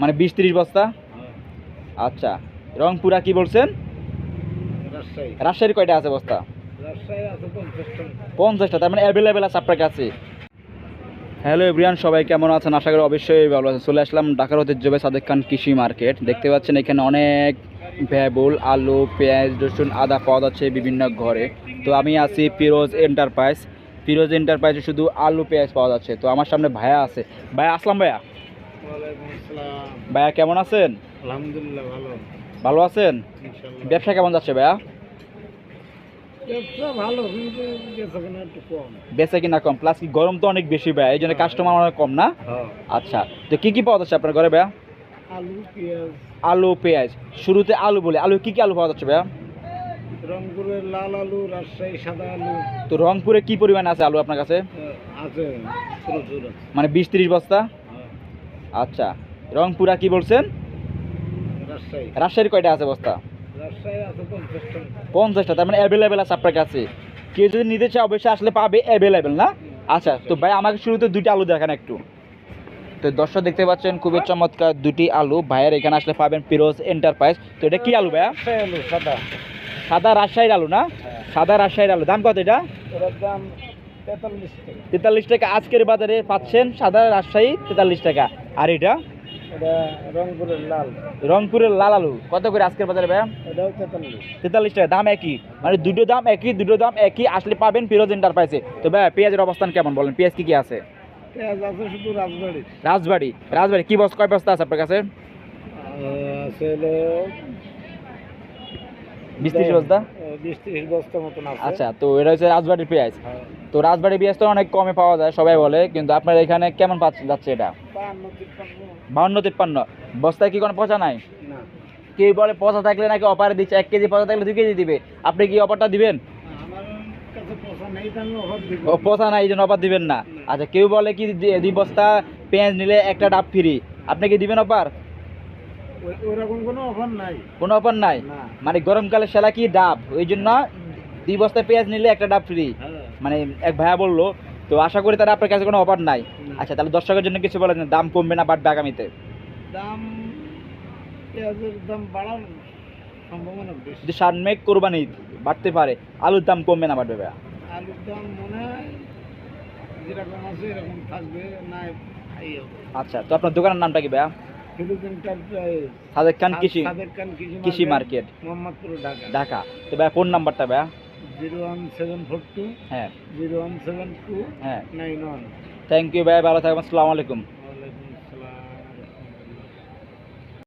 মানে বিশ তিরিশ বস্তা? হ্যাঁ। আচ্ছা রংপুরা কি বলছেন? রাজশাহী। রাজশাহীর কয়টা আছে বস্তা? পঞ্চাশটা। তার মানে অ্যাভেলেবেল আছে আপনার কাছে। হ্যালো এভরিয়ান সবাই কেমন আছেন? আশা করি অবশ্যই ভালো আছেন। চলে আসলাম ঢাকার ঐতিহ্যবাহী সাদেক খান কৃষি মার্কেট। দেখতে পাচ্ছেন এখানে অনেক ভ্যাবুল আলু পেঁয়াজ রসুন আদা পাওয়া যাচ্ছে বিভিন্ন ঘরে। তো আমি আছি পিরোজ এন্টারপ্রাইজ। ফিরোজ এন্টারপ্রাইজে শুধু আলু পেঁয়াজ পাওয়া যাচ্ছে। তো আমার সামনে ভাইয়া আছে। ভাইয়া আসলাম আসসালাম ভাইয়া কেমন আছেন? আলহামদুলিল্লাহ ভালো। ভালো আছেন? ব্যবসা কেমন যাচ্ছে ভাইয়া? বেচা কেনা কম। প্লাস কি গরম তো অনেক বেশি ভাইয়া এই জন্য কাস্টমার অনেক কম না? হ্যাঁ। আচ্ছা তো কি কি পাওয়া যাচ্ছে আপনার ঘরে ভাইয়া? আলু পেঁয়াজ। আলু পেঁয়াজ। শুরুতে আলু বলে আলু কি কি আলু পাওয়া যাচ্ছে ভাইয়া? রংপুরের লাল আলু রাজশাহী সাদা আলু। তো রংপুরে কি পরিমাণে আছে আলু আপনার কাছে? আছে মানে বিশ তিরিশ বস্তা? হ্যাঁ। আচ্ছা রংপুরা কি বলছেন? রাজশাহীর কয়টা আছে বস্তা? পঞ্চাশটা। তার মানে অ্যাভেলেবেল আছে আপনার কাছে। কেউ যদি নিতে চায় অবশ্যই আসলে পাবে অ্যাভেলেবেল না? আচ্ছা তো ভাই আমাকে শুরুতে দুটি আলু দেখান একটু। তো দর্শক দেখতে পাচ্ছেন খুবই চমৎকার দুটি আলু। ভাইয়ের এখানে আসলে পাবেন পিরোজ এন্টারপ্রাইজ তো এটা কি আলু ভাইয়া? আলু সাদা। সাদা রাজশাহীর আলু না? সাদা রাজশাহীর আলু। দাম কত এটা? তেতাল্লিশ টাকা। আজকের বাজারে পাচ্ছেন সাদা রাজশাহী তেতাল্লিশ টাকা। আর এটা? রংপুরের লাল। রংপুরের লাল আলু। কত করে আজকের বাজারে ভাইয়া? তেতাল্লিশ। টাকা দাম একই। মানে দুটো দাম একই দুটো দাম একই আসলে পাবেন ফিরোজ এন্টারপ্রাইজে তো ভাইয়া পেঁয়াজের অবস্থান কেমন বলেন? পেঁয়াজ কি কি আছে? রাজবাড়ি। রাজবাড়ি। কি বস্তা কয় বস্তা আছে আপনার কাছে? বিশ ত্রিশ বস্তা? আচ্ছা তো এটা হচ্ছে রাজবাড়ির পেঁয়াজ। হ্যাঁ। তো রাজবাড়ির পেঁয়াজ তো অনেক কমে পাওয়া যায় সবাই বলে। কিন্তু আপনার এখানে কেমন যাচ্ছে এটা? বাউন্ন তিপ্পান্ন। বস্তায় কি কোনো পচা নাই? কেউ বলে পচা থাকলে নাকি অফারে দিচ্ছে এক কেজি পচা থাকলে দুই কেজি দিবে। আপনি কি অফারটা দিবেন? পচা নাই এই জন্য অফার দিবেন না। আচ্ছা কেউ বলে কি দুই বস্তা পেঁয়াজ নিলে একটা ডাব ফ্রি? আপনি কি দিবেন কোনো অফার নাই। কোনো অফার নাই? মানে গরমকালে সেলা কি ডাব? ওই জন্য দুই বস্তা পেঁয়াজ নিলে একটা ডাব ফ্রি। হ্যাঁ। মানে এক ভাইয়া বলল তো আশা করি তারা আপনার কাছে কোনো অফার নাই। আচ্ছা তাহলে দর্শকের জন্য কিছু বলেন দাম কমবে না বাড়বে আগামীতে? দাম পেঁয়াজের দাম বাড়ার সম্ভাবনা বেশি। যদি সানমেক কোরবানি বাড়তে পারে আলুর দাম কমবে না বাড়বে ভাইয়া? আলুর দাম মনে হয় যেরকম আছে এরকম থাকবে না হবে। আচ্ছা তো আপনার দোকানের নামটা কি ভাইয়া? সাদেক খান কৃষি সাদেক খান কৃষি কৃষি মার্কেট মোহাম্মদপুর ঢাকা। ঢাকা। তো ভাইয়া ফোন নাম্বারটা ভাইয়া? Zero one seven four two হ্যাঁ। জিরো ওয়ান সেভেন টু হ্যাঁ। Nine one. থ্যাংক ইউ ভাই। ভালো থাকবেন। আসসালামু আলাইকুম।